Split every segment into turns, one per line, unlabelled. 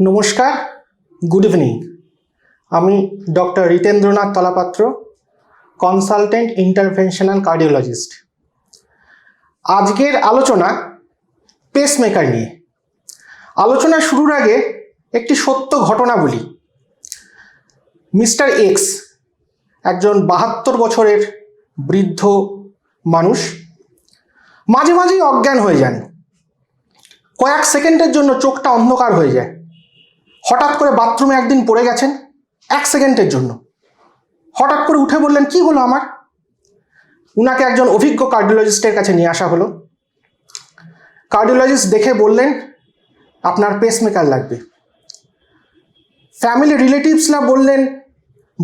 নমস্কার good evening আমি doctor Ritendranath Talapatra consultant interventional cardiologist আজকের আলোচনা পেসমেকার নিয়ে। আলোচনা শুরুর আগে একটি সত্য ঘটনা বলি। মিস্টার এক্স, একজন বাহাত্তর বছরের বৃদ্ধ মানুষ, মাঝে মাঝেই অজ্ঞান হয়ে যান। কয়েক সেকেন্ডের জন্য চোখটা অন্ধকার হয়ে যায়। হঠাৎ করে বাথরুমে একদিন পড়ে গেছেন এক সেকেন্ডের জন্য। হঠাৎ করে উঠে বললেন, কি হলো আমার? উনাকে একজন অভিজ্ঞ কার্ডিওলজিস্টের কাছে নিয়ে আসা হলো। কার্ডিওলজিস্ট দেখে বললেন, আপনার পেসমেকার লাগবে। ফ্যামিলি রিলেটিভসরা বললেন,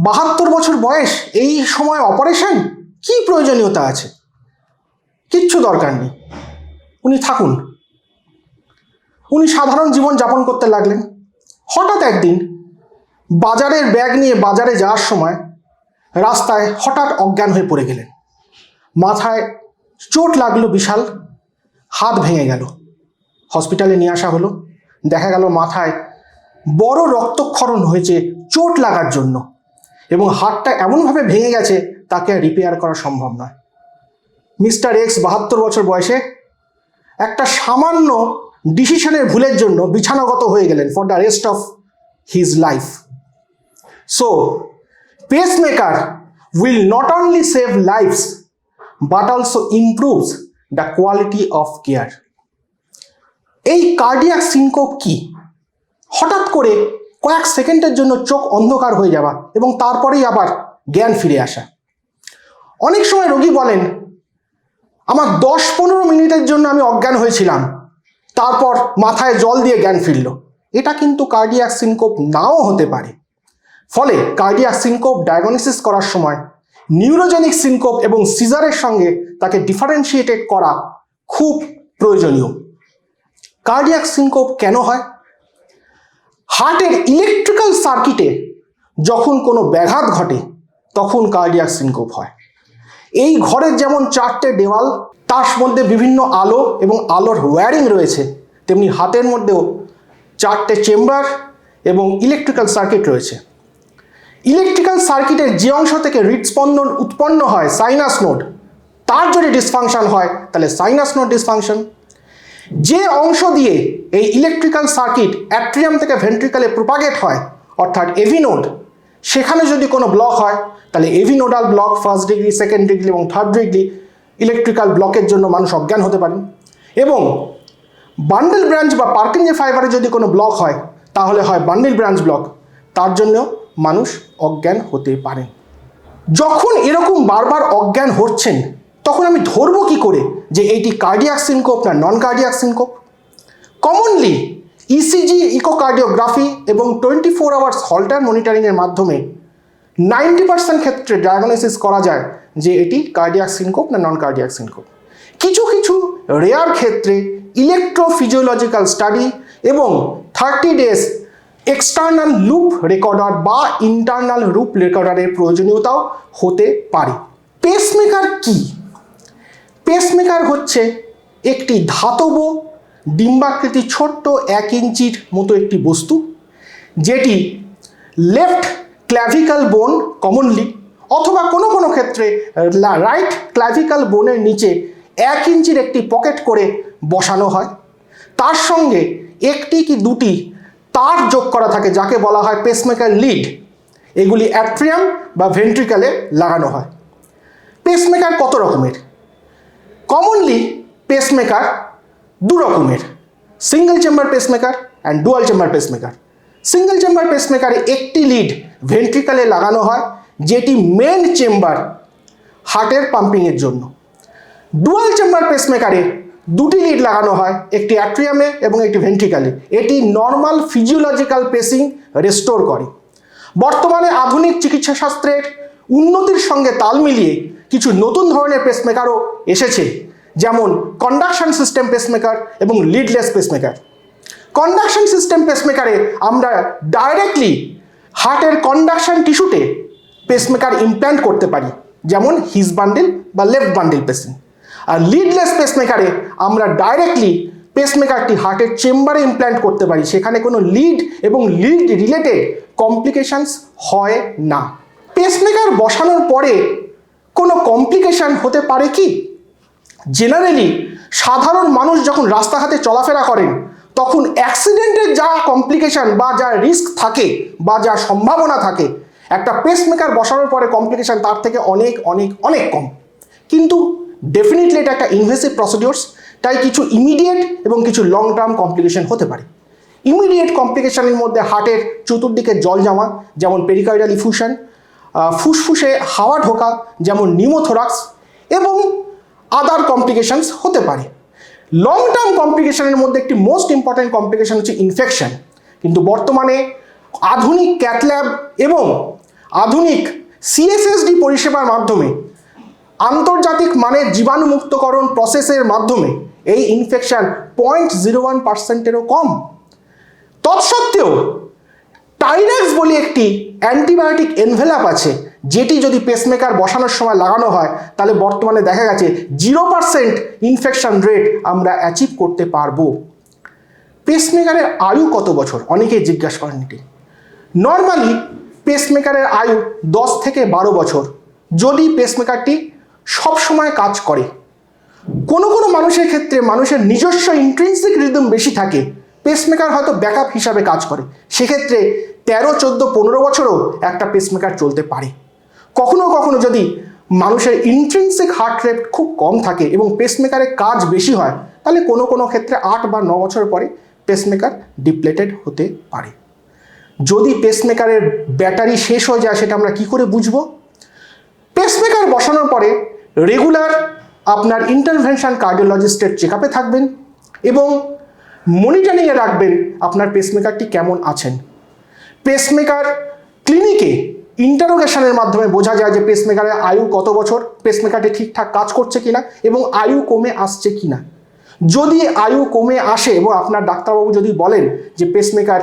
বাহাত্তর বছর বয়স, এই সময় অপারেশন? কি প্রয়োজনীয়তা আছে? কিচ্ছু দরকার নেই। উনি থাকুন। উনি সাধারণ জীবন যাপন করতে লাগলেন। হঠাৎ একদিন বাজারের ব্যাগ নিয়ে বাজারে যাওয়ার সময় রাস্তায় হঠাৎ অজ্ঞান হয়ে পড়ে গেলেন। মাথায় চোট লাগল বিশাল, হাত ভেঙে গেল। হসপিটালে নিয়ে আসা হলো। দেখা গেল মাথায় বড় রক্তক্ষরণ হয়েছে চোট লাগার জন্য এবং হাতটা এমনভাবে ভেঙে গেছে তাকে রিপেয়ার করা সম্ভব নয়। মিস্টার এক্স বাহাত্তর বছর বয়সে একটা সামান্য ডিসিশনের ভুলের জন্য বিছানাগত হয়ে গেলেন for the rest of his life so pacemaker will not only save lives but also improves the quality of care এই কার্ডিয়াক সিনকোপ কি? হঠাৎ করে কয়েক সেকেন্ডের জন্য চোখ অন্ধকার হয়ে যাওয়া এবং তারপরেই আবার জ্ঞান ফিরে আসা। অনেক সময় রোগী বলেন, আমার দশ পনেরো মিনিটের জন্য আমি অজ্ঞান হয়েছিলাম। তারপর মাথায় জল দিয়ে জ্ঞান ফিরল। এটা কিন্তু কার্ডিয়াক সিনকোপ নাও হতে পারে। ফলে কার্ডিয়াক সিনকোপ ডায়াগনোসিস করার সময় নিউরোজেনিক সিনকোপ এবং সিজারের সঙ্গে তাকে ডিফারেন্সিয়েটেড করা খুব প্রয়োজনীয়। কার্ডিয়াক সিনকোপ কেন হয়? হার্টের ইলেকট্রিক্যাল সার্কিটে যখন কোনো ব্যাঘাত ঘটে, তখন কার্ডিয়াক সিনকোপ হয়। এই ঘরের যেমন চারটে দেওয়াল তার মধ্যে বিভিন্ন আলো এবং আলোর ওয়্যারিং রয়েছে। তেমনি হাতের মধ্যেও চারটে চেম্বার এবং ইলেকট্রিক্যাল সার্কিট রয়েছে। ইলেকট্রিক্যাল সার্কিটের যে অংশ থেকে হৃদস্পন্দন উৎপন্ন হয় সাইনাস নোড তার যদি ডিসফাংশন হয়, তাহলে সাইনাস নোড ডিসফাংশন যে অংশ দিয়ে এই ইলেকট্রিক্যাল সার্কিট অ্যাট্রিয়াম থেকে ভেন্ট্রিকালে প্রোপাগেট হয়, অর্থাৎ এভি নোড সেখানে যদি কোনো ব্লক হয়, তাহলে AV nodal block first degree second degree এবং থার্ড ডিগ্রি ইলেকট্রিক্যাল ব্লকের জন্য মানুষ অজ্ঞান হতে পারেন। এবং বান্ডেল ব্রাঞ্চ বা পার্কিঞ্জে ফাইবারে যদি কোনো ব্লক হয়, তাহলে হয় বান্ডেল ব্রাঞ্চ ব্লক। তার জন্য মানুষ অজ্ঞান হতে পারেন। যখন এরকম বারবার অজ্ঞান হচ্ছেন, তখন আমি ধরবো কি করে যে এইটি কার্ডিয়াক সিনকোপ না non cardiac syncope commonly ECG echocardiography এবং টোয়েন্টি ফোর আওয়ার্স হল্টার মনিটরিংয়ের মাধ্যমে নাইনটি পার্সেন্ট ক্ষেত্রে ডায়াগনোসিস করা যায় যে এটি কার্ডিয়াক সিনকোপ না নন কার্ডিয়াক সিনকোপ কিছু কিছু রেয়ার ক্ষেত্রে ইলেকট্রোফিজিওলজিক্যাল স্টাডি এবং thirty days external loop recorder বা ইন্টারনাল রুপ রেকর্ডারের প্রয়োজনীয়তাও হতে পারে। পেসমেকার কি? পেসমেকার হচ্ছে একটি ধাতব, ডিম্বাকৃতি ছোট্ট এক ইঞ্চির মতো একটি বস্তু, যেটি লেফট ক্ল্যাভিক্যাল বোন কমনলি অথবা কোনো কোনো ক্ষেত্রে রাইট ক্ল্যাভিকাল বোনের নিচে এক ইঞ্চির একটি পকেট করে বসানো হয়। তার সঙ্গে একটি কি দুটি তার যোগ করা থাকে, যাকে বলা হয় পেসমেকার লিড এগুলি অ্যাট্রিয়াম বা ভেন্ট্রিকালে লাগানো হয়। পেসমেকার কত রকমের? কমনলি পেসমেকার দু রকমের। Single chamber pacemaker and dual chamber pacemaker single chamber পেসমেকারে একটি লিড ভেন্ট্রিকালে লাগানো হয় যেটি মেন চেম্বার হার্টের পাম্পিংয়ের জন্য। ডুয়াল চেম্বার পেসমেকারে দুটি লিড লাগানো হয়, একটি অ্যাট্রিয়ামে এবং একটি ভেন্ট্রিকালে এটি নর্মাল ফিজিওলজিক্যাল পেসিং রেস্টোর করে। বর্তমানে আধুনিক চিকিৎসা শাস্ত্রের উন্নতির সঙ্গে তাল মিলিয়ে কিছু নতুন ধরনের পেসমেকারও এসেছে, যেমন কন্ডাকশন সিস্টেম পেসমেকার এবং লিডলেস পেসমেকার কন্ডাকশন সিস্টেম পেসমেকারে আমরা ডাইরেক্টলি হার্টের কন্ডাকশন টিস্যুতে পেসমেকার ইমপ্ল্যান্ট করতে পারি, যেমন হিজ বান্ডেল বা লেফট বান্ডেল পেসিং আর লিডলেস পেসমেকারে আমরা ডাইরেক্টলি পেসমেকারটি হার্টের চেম্বারে ইমপ্ল্যান্ট করতে পারি, সেখানে কোনো লিড এবং লিড রিলেটেড কমপ্লিকেশানস হয় না। পেসমেকার বসানোর পরে কোনো কমপ্লিকেশন হতে পারে কি? জেনারেলি সাধারণ মানুষ যখন রাস্তাঘাটে চলাফেরা করেন, তখন অ্যাক্সিডেন্টের যা কমপ্লিকেশন বা যা রিস্ক থাকে বা যা সম্ভাবনা থাকে একটা পেসমেকার বসানোর পরে কমপ্লিকেশন তার থেকে অনেক অনেক অনেক কম। কিন্তু ডেফিনেটলি এটা একটা ইনভেসিভ প্রসিডিওর্স তাই কিছু ইমিডিয়েট এবং কিছু লং টার্ম কমপ্লিকেশন হতে পারে। ইমিডিয়েট কমপ্লিকেশনের মধ্যে হার্টের চতুর্দিকে জল জমা, যেমন পেরিকাইডাল ইফিউশন ফুসফুসে হাওয়া ঢোকা, যেমন নিউমোথোরাক্স এবং আদার কমপ্লিকেশনস হতে পারে। লং টার্ম কমপ্লিকেশনের মধ্যে একটি মোস্ট ইম্পর্ট্যান্ট কমপ্লিকেশন হচ্ছে ইনফেকশন কিন্তু বর্তমানে আধুনিক ক্যাথল্যাব এবং আধুনিক সিএসএসডি পরিষেবার মাধ্যমে আন্তর্জাতিক মানের জীবাণুমুক্তকরণ প্রসেসের মাধ্যমে এই ইনফেকশন পয়েন্ট জিরো ওয়ান পার্সেন্টেরও কম। তৎসত্ত্বেও টাইরাক্স বলে একটি অ্যান্টিবায়োটিক এনভেলাপ আছে, যেটি যদি পেসমেকার বসানোর সময় লাগানো হয়, তাহলে বর্তমানে দেখা গেছে জিরো পার্সেন্ট ইনফেকশান রেট আমরা অ্যাচিভ করতে পারব। পেসমেকারের আয়ু কত বছর? অনেকেই জিজ্ঞাসা করেন এটি। নর্মালি পেসমেকারের আয়ু দশ থেকে বারো বছর। যদি পেসমেকারটি সবসময় কাজ করে, কোনো কোনো মানুষের ক্ষেত্রে মানুষের নিজস্ব ইন্ট্রিনসিক রিদম বেশি থাকে পেসমেকার হয়তো ব্যাকআপ হিসাবে কাজ করে। সেক্ষেত্রে তেরো, চোদ্দ, পনেরো বছরও একটা পেসমেকার চলতে পারে। কখনো কখনো যদি মানুষের ইন্ট্রিনসিক হার্ট রেট খুব কম থাকে এবং পেসমেকারের কাজ বেশি হয়, তাহলে কোনো কোনো ক্ষেত্রে আট বা ন বছর পরে পেসমেকার ডিপ্লেটেড হতে পারে। যদি পেসমেকারের ব্যাটারি শেষ হয়ে যায়, সেটা আমরা কি করে বুঝব? পেসমেকার বসানোর পরে রেগুলার আপনার ইন্টারভেনশন কার্ডিওলজিস্টের চেক আপে থাকবেন এবং মনিটরিংয়ে রাখবেন আপনার পেসমেকারটি কেমন আছেন। পেসমেকার ক্লিনিকে ইন্টারোগেশনের মাধ্যমে বোঝা যায় যে পেসমেকারের আয়ু কত বছর পেসমেকারটি ঠিকঠাক কাজ করছে কিনা এবং আয়ু কমে আসছে কিনা। যদি আয়ু কমে আসে এবং আপনার ডাক্তারবাবু যদি বলেন যে পেসমেকার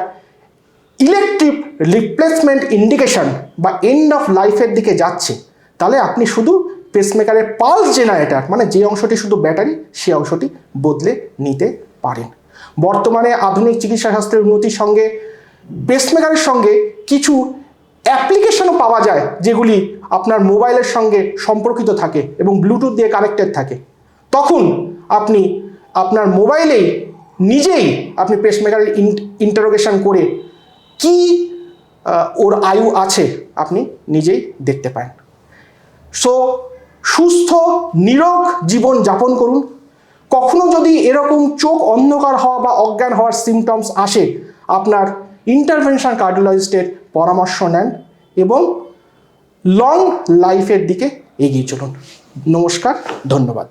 ইলেকট্রিক রিপ্লেসমেন্ট ইন্ডিকেশন বা এন্ড অফ লাইফের দিকে যাচ্ছে, তাহলে আপনি শুধু পেসমেকারের পালস জেনারেটার মানে যে অংশটি শুধু ব্যাটারি সেই অংশটি বদলে নিতে পারেন। বর্তমানে আধুনিক চিকিৎসা শাস্ত্রের উন্নতির সঙ্গে পেসমেকারের সঙ্গে কিছু অ্যাপ্লিকেশনও পাওয়া যায়, যেগুলি আপনার মোবাইলের সঙ্গে সম্পর্কিত থাকে এবং ব্লুটুথ দিয়ে কানেক্টেড থাকে। তখন আপনি আপনার মোবাইলেই নিজেই আপনি পেসমেকারের ইন্টারোগেশন করে কি ওর আয়ু আছে আপনি নিজেই দেখতে পান সো সুস্থ, নিরোগ জীবন যাপন করুন। কখনো যদি এরকম চোখ অন্ধকার হওয়া বা অজ্ঞান হওয়ার সিমটমস আসে, আপনার ইন্টারভেনশন কার্ডিওলজিস্টের পরামর্শ নেন এবং লং লাইফের দিকে এগিয়ে চলুন। নমস্কার, ধন্যবাদ।